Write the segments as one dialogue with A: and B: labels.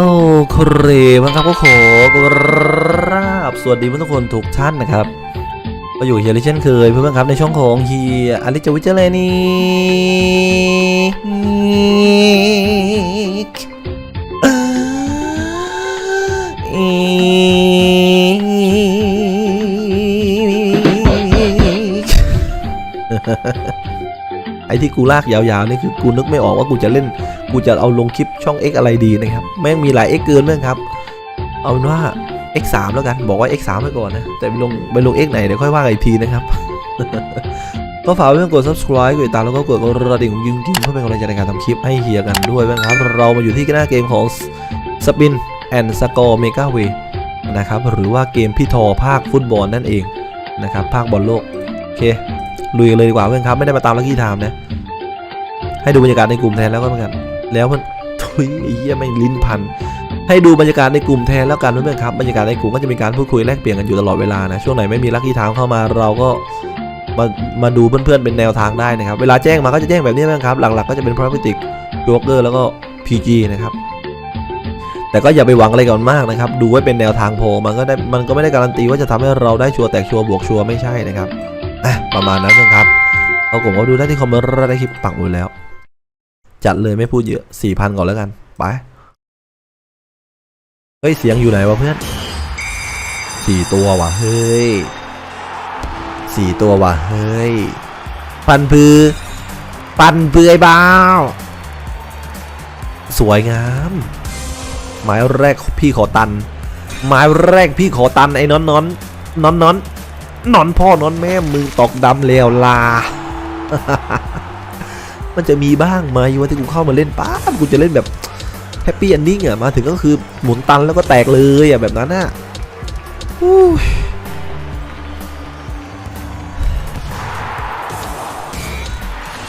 A: โอ้คเรบ้งครับก็ขอกราบสวัสดีเพื่อนทุกคนทุกท่านนะครับก็อยู่เฮียริเช่นเคยเพื่อนๆครับในช่องของเฮียอลิจวิจเลนีไอ้ที่กูลากยาวๆนี่คือกูนึกไม่ออกว่ากูจะเล่น กูจะเอาลงคลิปช่อง X อะไรดีนะครับ แม่งมีหลาย X เกินเพื่อนครับ เอาเป็นว่า X 3แล้วกัน บอกว่า X 3ไว้ก่อนนะ แต่ไปลงไปลง X ไหนเดี๋ยวค่อยว่ากันอีกทีนะครับ ก็ฝากเพื่อนกด subscribe กดติดตามแล้วก็กดกระดิ่งยิงยิงๆเพื่อเป็นกำลังใจในการทำคลิปให้เฮียกันด้วยเพื่อนครับ เรามาอยู่ที่หน้าเกมของ Spin and Score Mega Way นะครับหรือว่าเกมพี่ทอภาคฟุตบอลนั่นเองนะครับภาคบอลโลกโอเคลุยเลยดีกว่าเพื่อนครับไม่ได้มาตามลักกี้ไทม์นะให้ดูบรรยากาศในกลุ่มแทนแล้วก็แล้วกัน แล้วมันทุยเหี้ยไม่งลิ้นพัน ให้ดูบรรยากาศในกลุ่มแทนแล้วกันเพื่อนๆครับบรรยากาศในกลุ่มก็จะมีการพูดคุยแลกเปลี่ยนกันอยู่ตลอดเวลานะช่วงไหนไม่มีลักกี้ไทม์เข้ามาเราก็มามาดูเพื่อนๆเป็นแนวทางได้นะครับ เวลาแจ้งมาก็จะแจ้งแบบนี้นะครับ หลักๆก็จะเป็นพ r ร v a t i c โ o เกอร์แล้วก็ PG นะครับ แต่ก็อย่าไปหวังอะไรก่อนมากนะครับ ดูไว้เป็นแนวทางโพมันก็ได้มันก็ไม่ได้การันตีว่าจะทำให้เราได้ชัวร์แตกชัวร์บวกชัวร์ไม่ใช่นะครับอะประมาณนั้นนะครับเอาผมก็ดูได้ที่คอมเมนต์ได้คลิปปักหมดแล้ว จัดเลยไม่พูดเยอะสี่พันก่อนแล้วกัน ไป เฮ้ย เสียงอยู่ไหนวะเพื่อนสี่ตัววะเฮ้ยสี่ตัววะเฮ้ย ปันพือ ปันพือไอ้บ้าวสวยงามหมายแรกพี่ขอตันหมายแรกพี่ขอตันไอ้นอนนอนนอนนอนนอนพ่อนอนแม่มึงตกดำเลวลา มันจะมีบ้างไหมว่าที่กูเข้ามาเล่นป้าบกูจะเล่นแบบแฮปปี้ n อนดิ้งอะมาถึงก็คือหมุนตันแล้วก็แตกเลยอะแบบนั้นอะ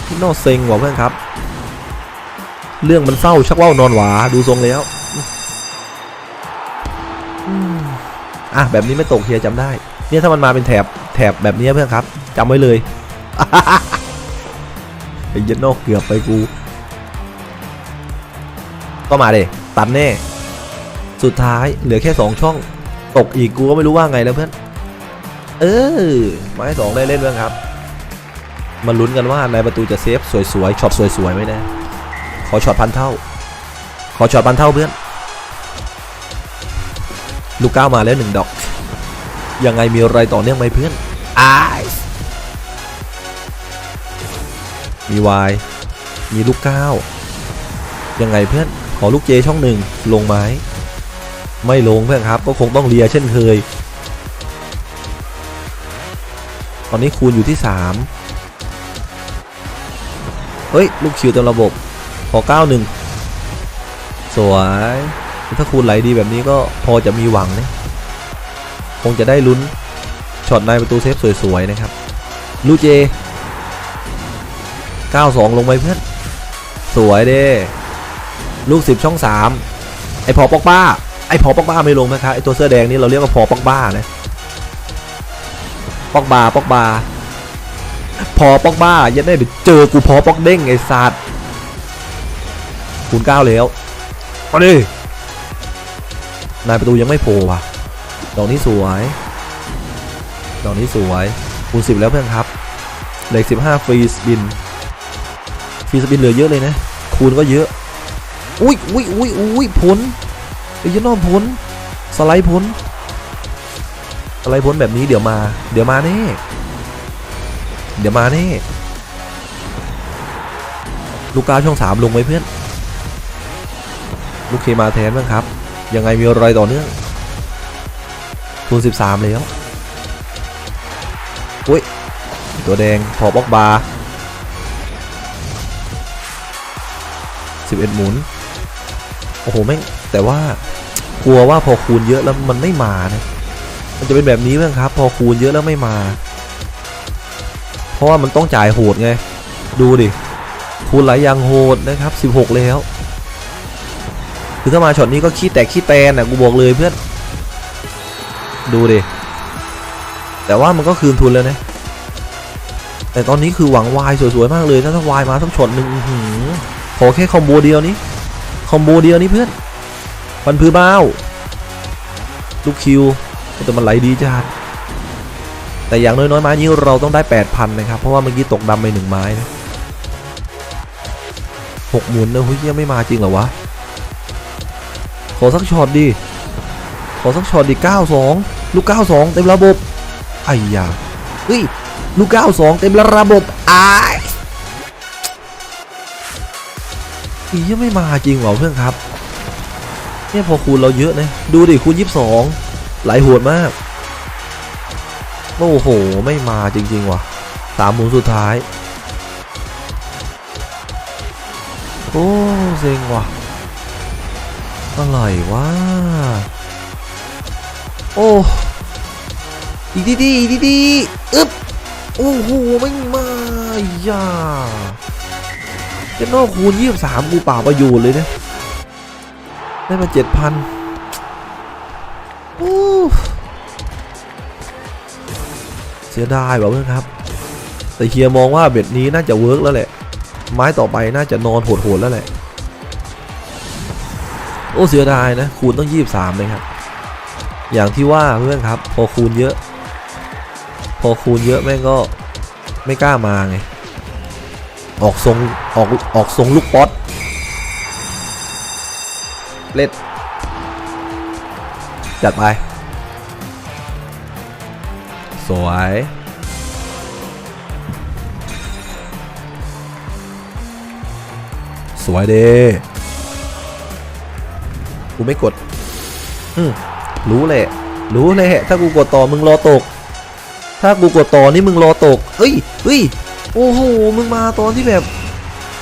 A: พี่นอเซ็งว่ะเพื่อนครับ เรื่องมันเศร้าชักว่านอนหวาดูทรงแล้วอะแบบนี้ไม่ตกเฮียจำได้ เนี่ยถ้ามันมาเป็นแถบแถบแบบนี้เพื่อนครับจำไว้เลย ไอ้ยันนอกเกือบไปกู ก็มาเดตันแน่ สุดท้ายเหลือแค่ 2 ช่อง ตกอีกกูก็ไม่รู้ว่าไงแล้วเพื่อน เออไม้สองได้เล่นเพื่อนครับ มาลุ้นกันว่าในประตูจะเซฟสวยๆช็อตสวยๆไหมนะ ขอช็อตพันเท่า ขอช็อตพันเท่าเพื่อน ลูกก้าวมาแล้วหนึ่งดอก ยังไงมีอะไรต่อเนื่องไหมเพื่อนอาย มีวายมีลูกก้าวยังไงเพื่อนขอลูกเจช่องหนึ่งลงไหมไม่ลงเพื่อนครับก็คงต้องเลียเช่นเคย ตอนนี้คูณอยู่ที่ 3 เฮ้ย ลูกคิวเต็มระบบ ขอ 91 สวย ถ้าคูณไหลดีแบบนี้ก็พอจะมีหวังนะ คงจะได้ลุ้นช็อตในประตูเซฟสวยๆนะครับ ลูกเจ 92 ลงไปเพื่อน สวยเด้ลูก 10 ช่อง 3 ไอพอปอกบ้า ไอพอปอกบ้าไม่ลงนะครับไอตัวเสื้อแดงนี่เราเรียกว่าพอปอกบ้านะปอกบาปอกบา พอปอกบ้ายันได้เดี๋ยวเจอกูพอปอกเด้งไอสัตว์คูณ9แล้วมาดินายประตูยังไม่โผล่ว่ะดอกนี้สวย ดอกนี้สวยคูณ10แล้วเพื่อนครับเหล็ก15ฟรีสบิน ฟรีสปินเหลือเยอะเลยนะ คูณก็เยอะ อุ้ยอุ้ยอุ้ยอุ้ยผลไอ้ยันนอมผลสไลด์ผลสไลด์ผลแบบนี้เดี๋ยวมา เดี๋ยวมาแน่เดี๋ยวมาแน่ลูกก้าช่องสามลงไว้เพื่อน ลูกเคมาแทนบ้างครับ ยังไงมีอะไรต่อเนื่องคูณ13 แล้ว อุ้ย ตัวแดงพอบล็อกบาร์ 11 หมุน โอ้โหแม่งแต่ว่ากลัวว่าพอคูณเยอะแล้วมันไม่มานะมันจะเป็นแบบนี้เพื่อนครับ พอคูณเยอะแล้วไม่มา เพราะว่ามันต้องจ่ายโหดไง ดูดิ คูณหลายอย่างโหดนะครับ 16 แล้ว คือถ้ามาช็อตนี้ก็ขี้แตกขี้แตนอะกูบอกเลยเพื่อน ดูดิ แต่ว่ามันก็คืนทุนแล้วนะ แต่ตอนนี้คือหวังวายสวยๆมากเลย ถ้าถ้าวายมาสักช็อตหนึ่งหือ ขอแค่คอมโบเดียวนี้คอมโบเดียวนี้เพื่อนฟันพื้นเบ้าลูกคิวแต่มันไหลดีจ้าแต่อย่างน้อยๆไม้นี้เราต้องได้ 8,000 นะครับ เพราะว่าเมื่อกี้ตกดำไปหนึ่งไม้นะหกหมุนนะเฮ้ยยังไม่มาจริงเหรอวะ ขอสักช็อตดิขอสักช็อตดิ92 ลูก 92 เต็มระบบไอ้ยาเฮ้ย ลูก 92 เต็มระบบ อ้า อียังไม่มาจริงเหรอเพื่อนครับเนี่ยพอคูณเราเยอะนะดูดิคูณ22ไหลโหดมากโอ้โหไม่มาจริงๆว่ะสามหมุนสุดท้ายโอ้เซ็งว่ะอะไรวะโอ้อีดีดีดีดีอึ๊บโอ้โหไม่มาอย่า จ้านอกคูณยี่สามกูเปล่าประโยชน์เลยนะได้มาเจ็ดพันโอ้เสียดายว่ะเพื่อนครับ แต่เฮียมองว่าเบ็ดนี้น่าจะเวิร์กแล้วแหละ ไม้ต่อไปน่าจะนอนโหดๆแล้วแหละ โอ้เสียดายนะ คูณต้องยี่สามเลยครับ อย่างที่ว่าเพื่อนครับ พอคูณเยอะ พอคูณเยอะแม่งก็ไม่กล้ามาไง ออกทรง ออกออกทรงลูกป๊อตเล็ดจัดไป สวย สวยเด้กูไม่กด อืมรู้แหละรู้แหละถ้ากูกดต่อมึงรอตก ถ้ากูกดต่อนี่มึงรอตกเฮ้ยเฮ้ย โอ้โห มึงมาตอนที่แบบ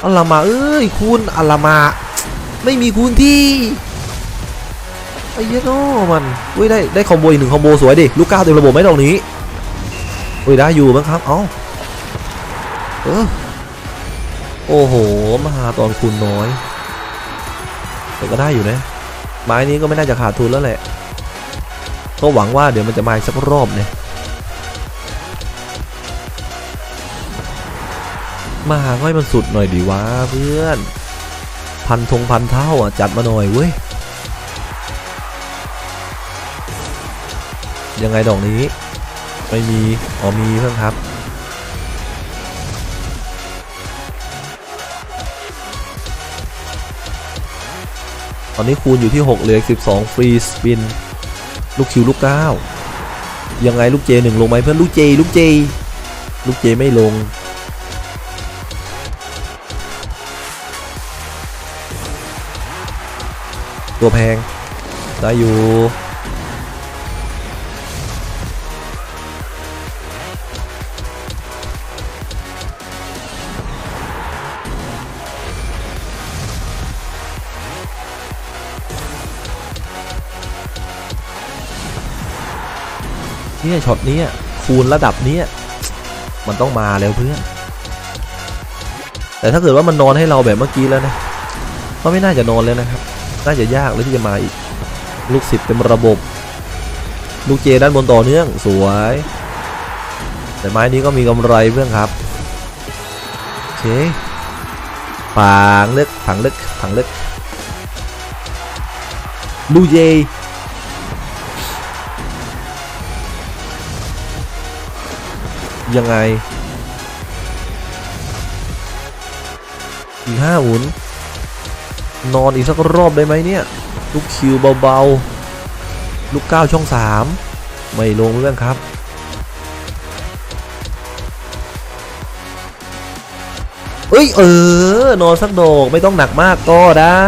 A: อัลลามาเอ้ยคุณอัลลามา ไม่มีคูณที่ไอ้เยโนมันเฮ้ยได้ได้คอมโบอีกหนึ่งคอมโบสวยดิลูกก้าวเต็มระบบไหมดอกนี้เฮ้ยได้อยู่มั้งครับเอ้าเออโอ้โหมาตอนคูณน้อยแต่ก็ได้อยู่นะไม้นี้ก็ไม่น่าจะขาดทุนแล้วแหละก็หวังว่าเดี๋ยวมันจะมาอีกสักรอบเนี่ย มาหาให้มันสุดหน่อยดีวะเพื่อน พันธงพันเท่าอะจัดมาหน่อยเว้ย ยังไงดอกนี้ ไม่มี อ๋อมีเพื่อนครับ ตอนนี้คูณอยู่ที่ 6เหลือ12 ฟรีสปิน ลูกคิวลูก9ยังไงลูกเจหนึ่งลงไหมเพื่อนลูกเจ ลูกเจ ลูกเจไม่ลง ตัวแพง ได้อยู่ เนี่ยช็อตนี้คูณระดับนี้มันต้องมาแล้วเพื่อน แต่ถ้าเกิดว่ามันนอนให้เราแบบเมื่อกี้แล้วนะ ก็ไม่น่าจะนอนแล้วนะครับ น่าจะยากเลยที่จะมาอีก ลูกศิษย์เต็มระบบ ลูกเจด้านบนต่อเนื่องสวย แต่ไม้นี้ก็มีกำไรเพื่อนครับโอเคผังล็กผังล็กผังล็กลูเจยังไงอีกห้าหมุน นอนอีกสักรอบได้ไหมเนี่ย ลูกคิวเบาๆ ลูกก้าวช่องสามไม่ลงเรื่องครับ เอ้ยเออ นอนสักดอกไม่ต้องหนักมากก็ได้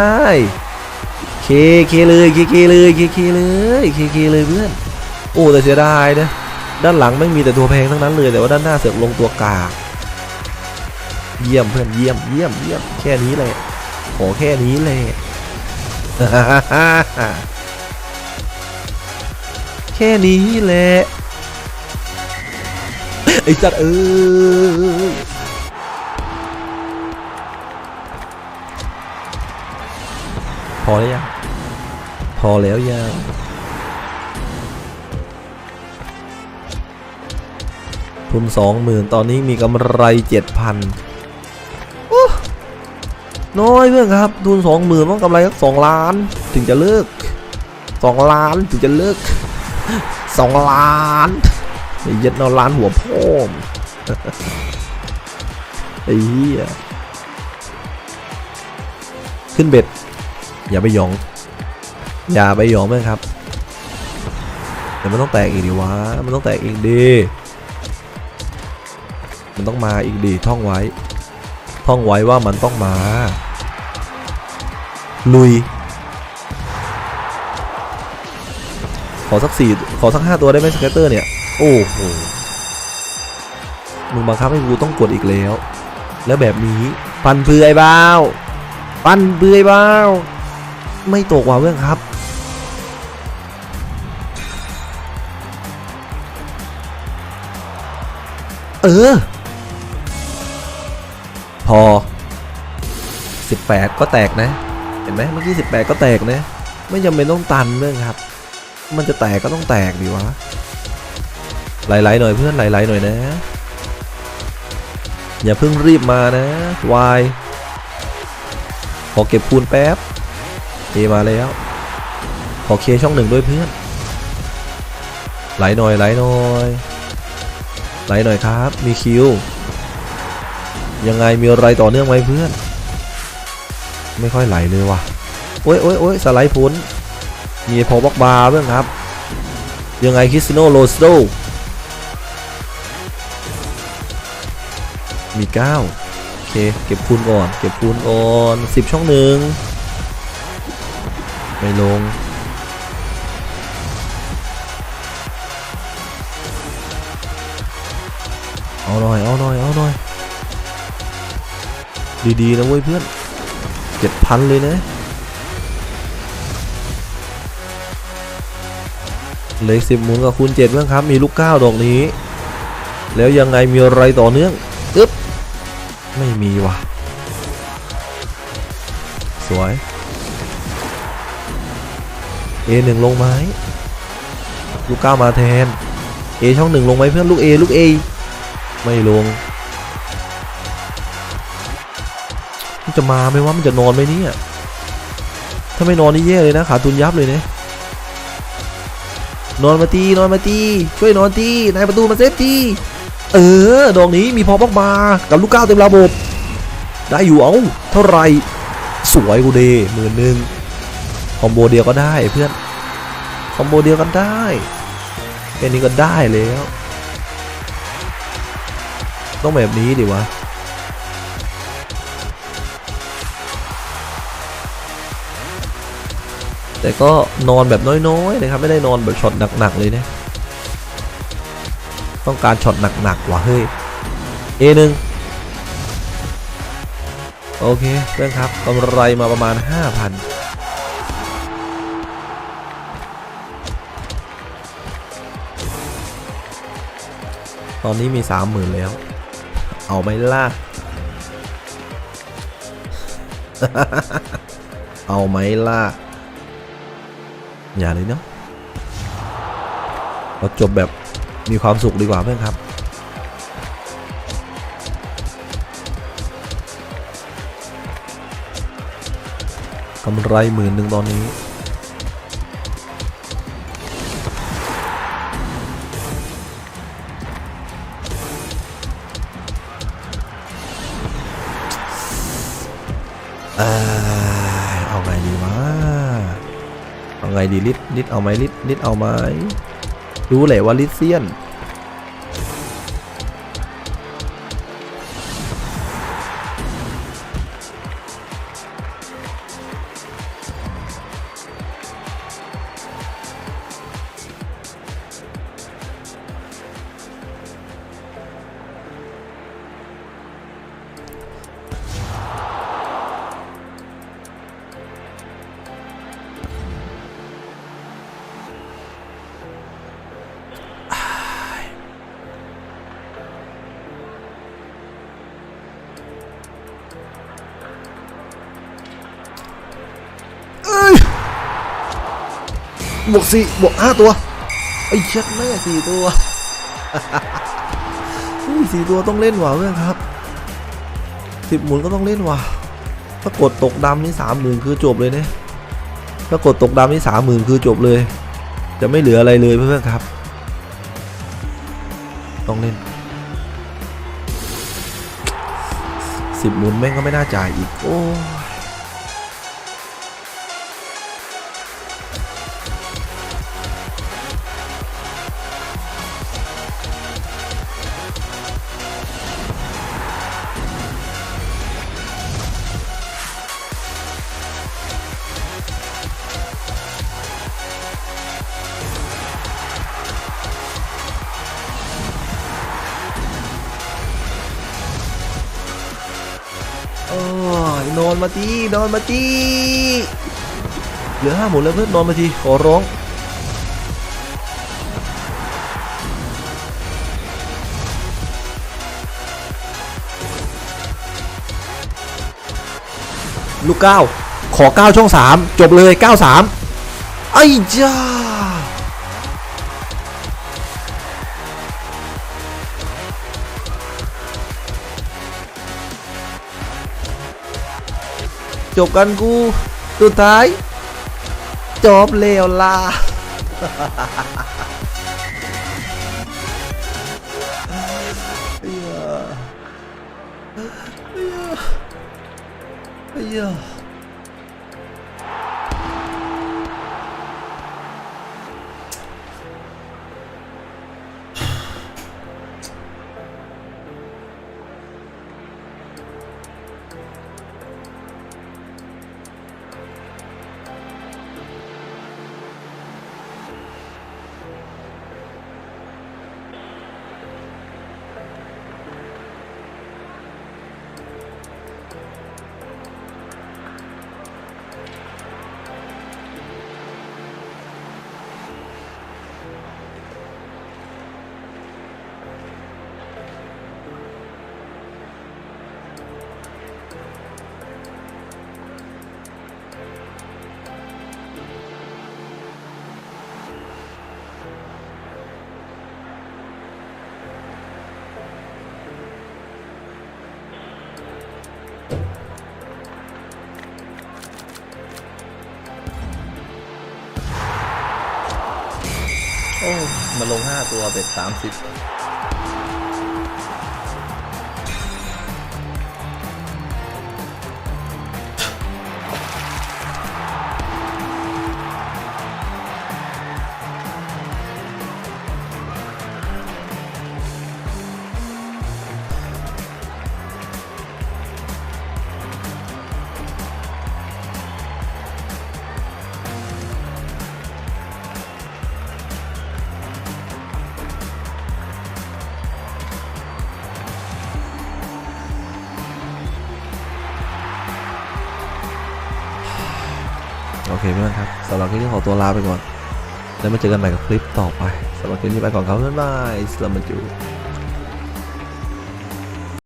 A: เคเคเลยเคเคเลยเคเคเลยเคเคเลยเพื่อน โอ้แต่เสียดายนะ ด้านหลังไม่มีแต่ตัวแพงทั้งนั้นเลยแต่ว่าด้านหน้าเสือกลงตัวกาก เยี่ยมเพื่อนเยี่ยมเยี่ยมเยี่ยมแค่นี้แหละ ขอแค่นี้แหละแค่นี้แหละ ไอ้จัดเอ้ยพอแล้วยังพอแล้วยังทุนสองหมื่นตอนนี้มีกำไรเจ็ดพัน น้อยเพื่อนครับทุนสองหมื่นต้องกำไรสักสองล้าน ถึงจะเลิกสองล้านถึงจะเลิกสองล้านไอ้เหี้ย็ดนอนล้านหัวพ่อมไอ้เหี้ยขึ้นเบ็ด อย่าไปหยอง อย่าไปหยองแม่งครับแต่มันต้องแตกอีกดิวะมันต้องแตกอีกดีมันต้องมาอีกดีท่องไว้ ท่องไว้ว่ามันต้องมา ลุย ขอสักสี่ขอสักห้าตัวได้ไหมสเกตเตอร์เนี่ย โอ้โห มึงบังคับให้กูต้องกดอีกแล้ว แล้วแบบนี้ปันเปื่อยเบ้าปันเปื่อยเบ้าไม่ตกว่ะเพื่อนครับเออ พอ 18 ก็แตกนะ เห็นไหมเมื่อกี้ 18 ก็แตกนะ ไม่จำเป็นต้องตันเพื่อนครับ มันจะแตกก็ต้องแตกดีวะไหลๆหน่อยเพื่อนไหลๆหน่อยนะ อย่าเพิ่งรีบมานะวายขอเก็บคูณแป๊บเอมาแล้ว ขอเคช่องหนึ่งด้วยเพื่อน ไหลหน่อยไหลหน่อยไหลหน่อยครับ มีคิว ยังไงมีอะไรต่อเนื่องไหมเพื่อน ไม่ค่อยไหลเลยว่ะโอ้ยโอ้ยโอ้ยสไลด์พ้นมีพอบล็อกบาร์เพื่อนครับ ยังไงคริสโนโรสโดมี9โอเค เก็บคูณก่อน เก็บคูณก่อน10 ช่องหนึ่งไม่ลง เอาหน่อย เอาหน่อย เอาหน่อย ดีๆนะเว้ยเพื่อนเจ็ดพันเลยนะเลือสิบหมุนกับคูณเจ็ดเพื่อนครับ มีลูกเก้าดอกนี้ แล้วยังไงมีอะไรต่อเนื่องอึ๊บไม่มีว่ะ สวย A หนึ่งลงไหมลูกเก้ามาแทน A ช่องหนึ่งลงไหมเพื่อนลูก A ลูก A ไม่ลง มันจะมาไหมว่ามันจะนอนไหมเนี่ยถ้าไม่นอนนี่แย่เลยนะขาตุนยับเลยเนี่ยนอนมาตีนอนมาตีช่วยนอนตีนายประตูมาเซฟตีเออดอกนี้มีพอบอกมากับลูกก้าวเต็มระบบได้อยู่เอาเท่าไรสวยกูเดหมื่นหนึ่งคอมโบเดียวก็ได้เพื่อนคอมโบเดียวกันได้แค่นี้ก็ได้แล้ว ต้องแบบนี้ดิวะ แต่ก็นอนแบบน้อยๆนะครับไม่ได้นอนแบบช็อตหนักๆเลยนะต้องการช็อตหนักๆว่ะเฮ้ย A หนึ่งโอเคเพื่อนครับกำไรมาประมาณ 5,000ตอนนี้มี30,000แล้ว เอาไหมล่ะ เอาไหมล่ะ อย่าเลยเนาะเราจบแบบมีความสุขดีกว่าเพื่อนครับ กำไรหมื่นหนึ่งตอนนี้เอ้ยเอาไงดีวะ ไงดีลิทลิทเอาไหมลิทลิทเอาไหมรู้แหละว่าลิทเซียน บวกสี่บวกห้าตัวไอ้เช็ดแม่สี่ตัวอุ้ยสี่ตัวต้องเล่นว่ะเพื่อนครับสิบหมุนก็ต้องเล่นว่ะถ้ากดตกดำนี่สามหมื่นคือจบเลยเนี่ยถ้ากดตกดำนี่สามหมื่นคือจบเลย จะไม่เหลืออะไรเลยเพื่อนครับ ต้องเล่นสิบหมุนแม่งก็ไม่น่าจ่ายอีกโอ้ นอนมาทีนอนมาทีเหลือห้าหมุนแล้วเพื่อนนอนมาทีขอร้องลูกเก้าขอเก้าช่องสามจบเลยเก้าสามไอ้จ้า จบกันกูสุดท้าย จบเลวล่ะเหี้ยเหี้ย มาลง 5 ตัวเบ็ด30 เคเพื่อนครับสำหรับคลิปนี้ขอตัวลาไปก่อน แล้วมาเจอกันใหม่กับคลิปต่อไปสำหรับคลิปนี้ไปก่อนครับบ๊ายบายสลามัจู